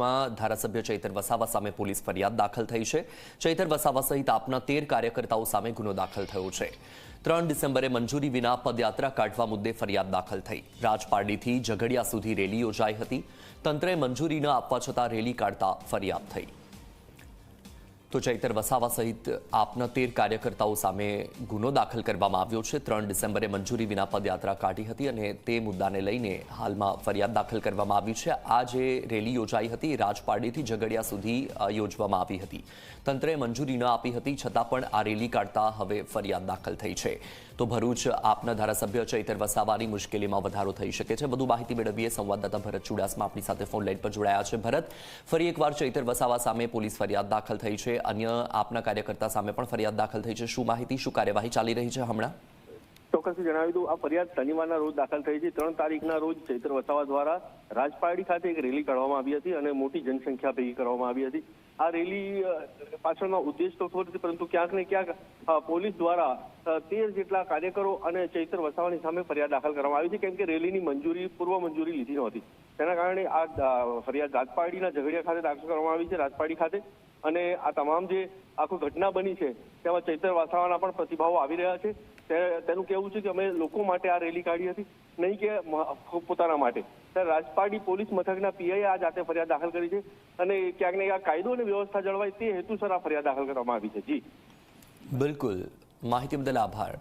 ભરૂચમાં ધારાસભ્ય ચૈતર વસાવા સામે પોલીસ ફરિયાદ દાખલ થઈ છે. ચૈતર વસાવા સહિત આપના તેર કાર્યકર્તાઓ સામે ગુનો દાખલ થયો છે. ત્રણ ડિસેમ્બરે મંજૂરી વિના પદયાત્રા કાઢવા મુદ્દે ફરિયાદ દાખલ થઈ. રાજપારડીથી ઝઘડિયા સુધી રેલી યોજાઈ હતી. તંત્રે મંજૂરી ન આપવા છતાં રેલી કાઢતા ફરિયાદ થઈ. તો ચૈતર વસાવા સહિત આપના તેર કાર્યકર્તાઓ સામે ગુનો દાખલ કરવામાં આવ્યો છે. ત્રણ ડિસેમ્બરે મંજૂરી વિના પદયાત્રા કાઢી હતી અને તે મુદ્દાને લઈને હાલમાં ફરિયાદ દાખલ કરવામાં આવી છે. આ જે રેલી યોજાઈ હતી રાજપારડીથી ઝઘડિયા સુધી યોજવામાં આવી હતી. તંત્રે મંજૂરી ન આપી હતી, છતાં પણ આ રેલી કાઢતા હવે ફરિયાદ દાખલ થઈ છે. તો ભરૂચ આપના ધારાસભ્ય ચૈતર વસાવાની મુશ્કેલીમાં વધારો થઈ શકે છે. વધુ માહિતી મેળવીએ સંવાદદાતા ભરત ચુડાસમા આપણી સાથે ફોન લાઈન પર જોડાયા છે. ભરત, ફરી એકવાર ચૈતર વસાવા સામે પોલીસ ફરિયાદ દાખલ થઈ છે. અન્ય આપના કાર્યકર્તા સામે પણ ફરિયાદ દાખલ થઈ છે. શું માહિતી, શું કાર્યવાહી ચાલી રહી છે હમણાં? ચોક્કસથી જણાવી દઉં, આ ફરિયાદ શનિવારના રોજ દાખલ થઈ છે. ત્રણ તારીખના રોજ ચૈત્ર વસાવા દ્વારા રાજપારડી ખાતે એક રેલી કાઢવામાં આવી હતી અને મોટી જનસંખ્યા ભેગી કરવામાં આવી હતી. આ રેલી પાછળનો ઉદ્દેશ તો ખબર નથી પરંતુ ક્યાંક ને ક્યાંક પોલીસ દ્વારા તેર જેટલા કાર્યકરો અને ચૈત્ર વસાવાની સામે ફરિયાદ દાખલ કરવામાં આવી છે કેમ કે રેલીની મંજૂરી, પૂર્વ મંજૂરી લીધી નહોતી. તેના કારણે આ ફરિયાદ રાજપારડીના ઝઘડિયા ખાતે દાખલ કરવામાં આવી છે. રાજપારડી ખાતે અને આ તમામ જે આખું ઘટના બની છે, તેમાં ચૈતર વાસાવાના પણ પ્રતિભાવો આવી રહ્યા છે. તેનું કહેવું છે કે અમે લોકો માટે આ રેલી કાઢી હતી, નહીં કે પોતાના માટે. ત્યારે રાજપારડી પોલીસ મથકના પીઆઈ આ જાતે ફરિયાદ દાખલ કરી છે અને ક્યાંક ને ક્યાંક કાયદો અને વ્યવસ્થા જળવાય તે હેતુસર આ ફરિયાદ દાખલ કરવામાં આવી છે. જી. બિલકુલ. માહિતી બદલ આભાર.